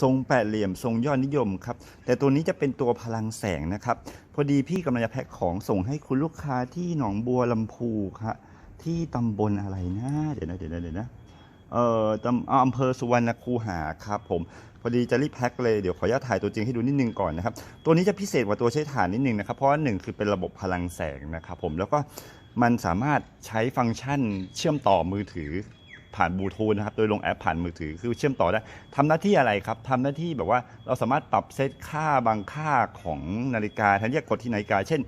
ทรงแปดเหลี่ยมทรงยอดนิยมครับ แต่ตัวนี้จะเป็นตัวพลังแสงนะครับ พอดีพี่กำลังจะแพ็คของส่งให้คุณลูกค้าที่หนองบัวลำพูครับที่ตำบลอะไรนะเดี๋ยวนะเดี๋ยวนะเดี๋ยวนะเอ่อตำอำเภอสุวรรณคูหาครับผมพอดีจะรีบแพ็คเลยเดี๋ยวขออนุญาตถ่ายตัวจริงให้ดูนิดนึงก่อนนะครับ ตัวนี้จะพิเศษกว่าตัวใช้ถ่านนิดนึงนะครับ เพราะหนึ่งคือเป็นระบบพลังแสงนะครับผมแล้วก็มันสามารถใช้ฟังก์ชันเชื่อมต่อมือถือ ผ่านบลูทูธนะครับ โดยลงแอปผ่านมือถือ คือเชื่อมต่อได้ทำหน้าที่อะไรครับทำหน้าที่แบบว่าเราสามารถปรับเซตค่าบางค่าของนาฬิกาทันทีกดที่นาฬิกา เช่น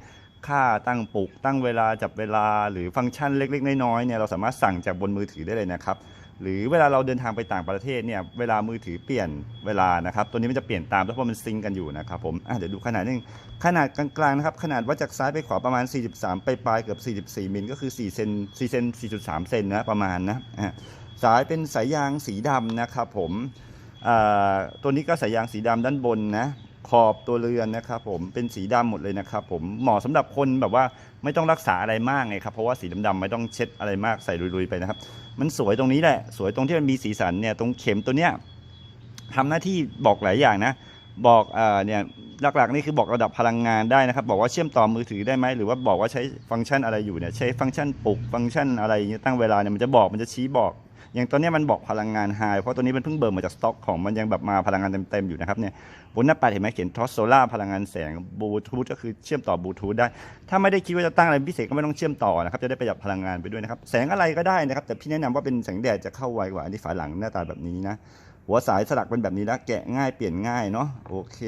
ค่าตั้งปลุก ตั้งเวลาจับเวลาหรือฟังก์ชันเล็ก ๆ น้อยๆเนี่ยเราสามารถสั่งจากบนมือถือได้เลยนะครับ หรือเวลาเราเดินทางไปต่างประเทศเนี่ยเวลามือถือเปลี่ยนเวลานะครับตัวนี้มันจะเปลี่ยนตามแล้วเพราะมันซิงกันอยู่นะครับผมเดี๋ยวดูขนาดนึงขนาดกลางๆนะครับขนาดวัดจากซ้ายไปขวาประมาณ 43 ไปปลายเกือบ 44มิลก็คือ4เซน4เซน4.3เซนนะประมาณนะสายเป็นสายยางสีดำนะครับผมตัวนี้ก็สายยางสีดำด้านบนนะ ขอบตัวเรือนนะครับผมเป็นสีดำหมดเลยนะครับผมเหมาะสำหรับคนแบบว่าไม่ต้องรักษาอะไรมากไงครับเพราะว่าสีดำๆไม่ต้องเช็ดอะไรมากใส่ลุยๆไปนะครับ มันสวยตรงนี้แหละ สวยตรงที่มันมีสีสันเนี่ยตรงเข็มตัวเนี้ยทำหน้าที่บอกหลายอย่างนะ บอกเอ่อเนี่ยหลักๆนี่คือบอกระดับพลังงานได้นะครับ บอกว่าเชื่อมต่อมือถือได้ไหมหรือว่าบอกว่าใช้ฟังก์ชันอะไรอยู่เนี่ยใช้ฟังก์ชันปลุกฟังก์ชันอะไรอย่างเงี้ยตั้งเวลาเนี่ยมันจะบอกมันจะชี้บอก อย่างตอนนี้มันบอกพลังงานไฮเพราะตัวนี้มันเพิ่งเบิร์มาจากสต็อกของมันยังแบบมาพลังงานเต็มๆอยู่นะครับเนี่ยบนหน้าปัดเห็นไหมเขียนทอสโซล่าพลังงานแสงบลูทูธก็คือเชื่อมต่อบลูทูธได้ ถ้าไม่ได้คิดว่าจะตั้งอะไรพิเศษก็ไม่ต้องเชื่อมต่อนะครับจะได้ประหยัดพลังงานไปด้วยนะครับแสงอะไรก็ได้นะครับแต่พี่แนะนำว่าเป็นแสงแดดจะเข้าไวกว่าอันนี้ฝาหลังหน้าตาแบบนี้นะหัวสายสลักเป็นแบบนี้แล้วแกะง่ายเปลี่ยนง่ายเนาะโอเค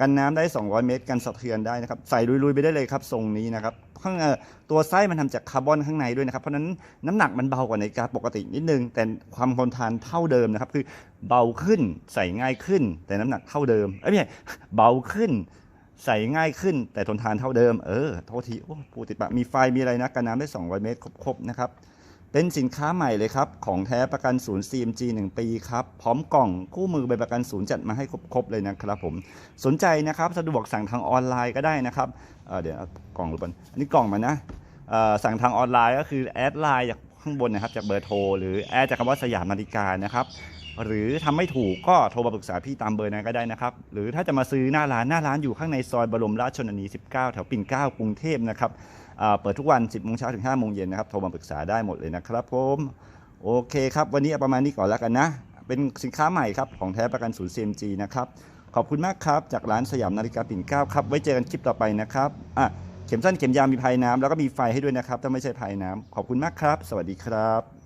กันน้ำได้ 200 เมตร กันสะเทือนได้นะครับ ใส่ลุยๆไปได้เลยครับทรงนี้นะครับข้างเออตัวไส้มันทำจากคาร์บอนข้างในด้วยนะครับ เพราะฉะนั้นน้ำหนักมันเบากว่าในาฬิกาปกตินิดนึง แต่ความทนทานเท่าเดิมนะครับ คือเบาขึ้นใส่ง่ายขึ้น แต่น้ำหนักเท่าเดิมเอ้ยไม่ใช่เบาขึ้นใส่ง่ายขึ้น แต่ทนทานเท่าเดิม เออ โทษที โอ้พูติดปาก มีไฟ มีอะไรนะ กันน้ำได้ 200 เมตร ครบ ๆ นะครับ เป็นสินค้าใหม่เลยครับ ของแท้ประกันศูนย์ CMG 1 ปีครับ พร้อมกล่องคู่มือใบประกันศูนย์จัดมาให้ครบๆเลยนะครับผม สนใจนะครับสะดวกสั่งทางออนไลน์ก็ได้นะครับเเดี๋ยวกล่องรือเปล่าอันนี้กล่องมานะสั่งทางออนไลน์ก็คือแอดไลน์จากข้างบนนะครับจากเบอร์โทรหรือแอดจากคำว่าสยามนาฬิกานะครับ หรือทำไม่ถูกก็โทรมาปรึกษาพี่ตามเบอร์นั้นก็ได้นะครับ หรือถ้าจะมาซื้อหน้าร้านหน้าร้านอยู่ข้างในซอยบรมราชชนนี 19 แถวปิ่นเกล้ากรุงเทพนะครับเปิดทุกวัน 10โมงเช้าถึง5โมงเย็นนะครับโทรมาปรึกษาได้หมดเลยนะครับผมโอเคครับ วันนี้ประมาณนี้ก่อนแล้วกันนะ เป็นสินค้าใหม่ครับ ของแท้ประกันศูนย์ CMG นะครับ ขอบคุณมากครับ จากร้านสยามนาฬิกาปิ่นเกล้าครับ ไว้เจอกันคลิปต่อไปนะครับอะเข็มสั้นเข็มยาวมีภายน้ำแล้วก็มีไฟให้ด้วยนะครับ ถ้าไม่ใช่ภายน้ำขอบคุณมากครับ สวัสดีครับ